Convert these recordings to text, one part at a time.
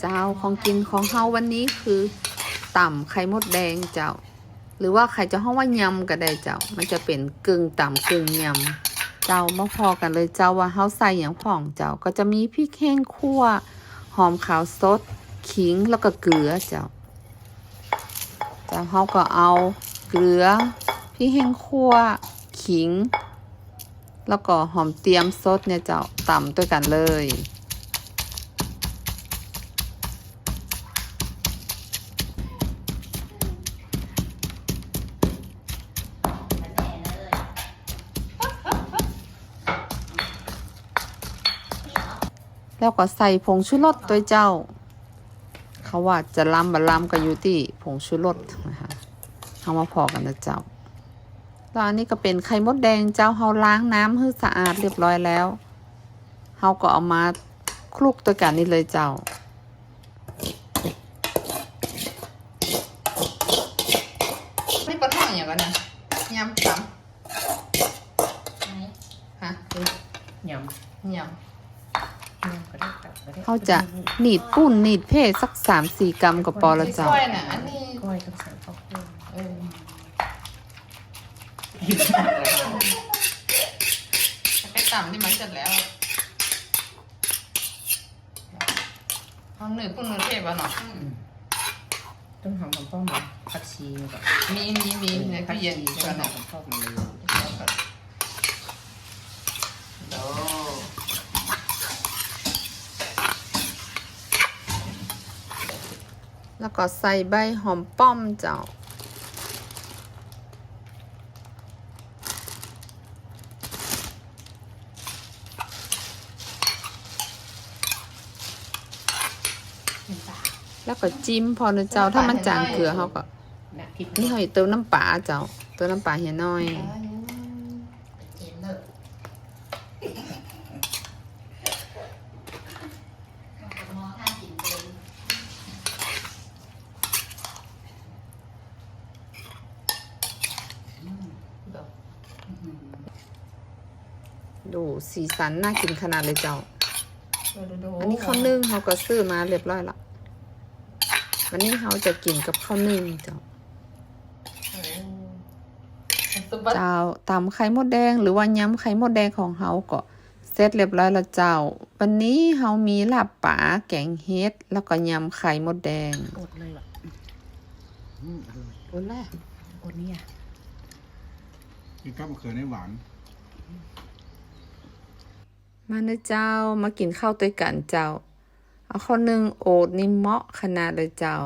เจ้าของกินของเฮาวันนี้คือต่ำไข่มดแดงเจ้า หรือว่าใครจะห้องว่ายำก็ได้เจ้า มันจะเป็นกึ่งต่ำกึ่งยำเจ้ามาพอกันเลยเจ้าว่าเฮาใส่อย่างพ่องเจ้าก็จะมีพริกแห้งคั่วหอมขาวสดขิงแล้วก็เกลือเจ้าเจ้าเฮาก็เอาเกลือพริกแห้งคั่วขิง แล้วก็หอมเตรียมสดเนี่ยเจ้าต่ำด้วยกันเลย แล้วก็ใส่ผงชูรสตัวเจ้า เขาว่าจะลำบะลำก็อยู่ที่ผงชูรสนะคะเอามาพอกันนะเจ้าแล้วอันนี้ก็เป็นไข่มดแดงเจ้าเฮาล้างน้ำให้สะอาดเรียบร้อยแล้วเฮาก็เอามาคลุกตัวกันนี่เลยเจ้านี่ปลาท่องอย่างกันนะยำซ้ำฮะยำยยำก็ได้ตับก็ได้ำ เขาจะหนีดปุ้นหนีดเพศสักสามสี่กรัมก็พอละเจ้าก้อยน่ะอันนี้ก้อยกับใส่ข้าวโพดเออกินได้เลยไปต่ำที่มันเสร็จแล้วห้องหนึ่งปุ่นมือเทพอะเนาะต้นหอมของป้อมผักชีกับมีมีมีในผัตู้กเย็นชีอีกต้ก่อนนหอนะมของป้อมเลย โด แล้วก็ใส่ใบหอมป้อมเจ้า แล้วก็จิ้มพอนะเจ้าถ้ามันจางเกลือเขาก็นะพริกนี่เขาอีเติมน้ำปลาเจ้าเติมน้ำปลาเฮียน้อย ดูสีสันน่ากินขนาดเลยเจ้า อันนี้ข้าวนึ่งเขาก็ซื้อมาเรียบร้อยละวันนี้เขาจะกินกับข้าวนึ่งเจ้า เจ้าตำไข่มดแดงหรือว่าย้ำไข่มดแดงของเฮาก็เสร็จเรียบร้อยแล้วเจ้า วันนี้เฮามีลาบป่าแกงเฮ็ดแล้วก็ยำไข่มดแดงอดเลยอะอืมอร่อยอดแรกอดเนี่ยกินข้าวมะเขือในหวาน มาเนอะเจ้ามากินข้าวด้วยกันเจ้า เอาข้าวนึ่งโอดนี่เหมาะขนาดเลยเจ้า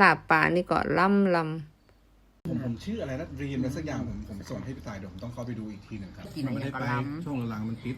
ลาบป่านี่ก็ล่ำลผมผมชื่ออะไรนะเรียนอะไรสักอย่างผมผมส่งให้พี่ตายเดี๋ยวผมต้องเข้าไปดูอีกทีหนึ่งครับกินมันอะไรไม่ได้ก็ไปล้ช่วงหลังๆมันติด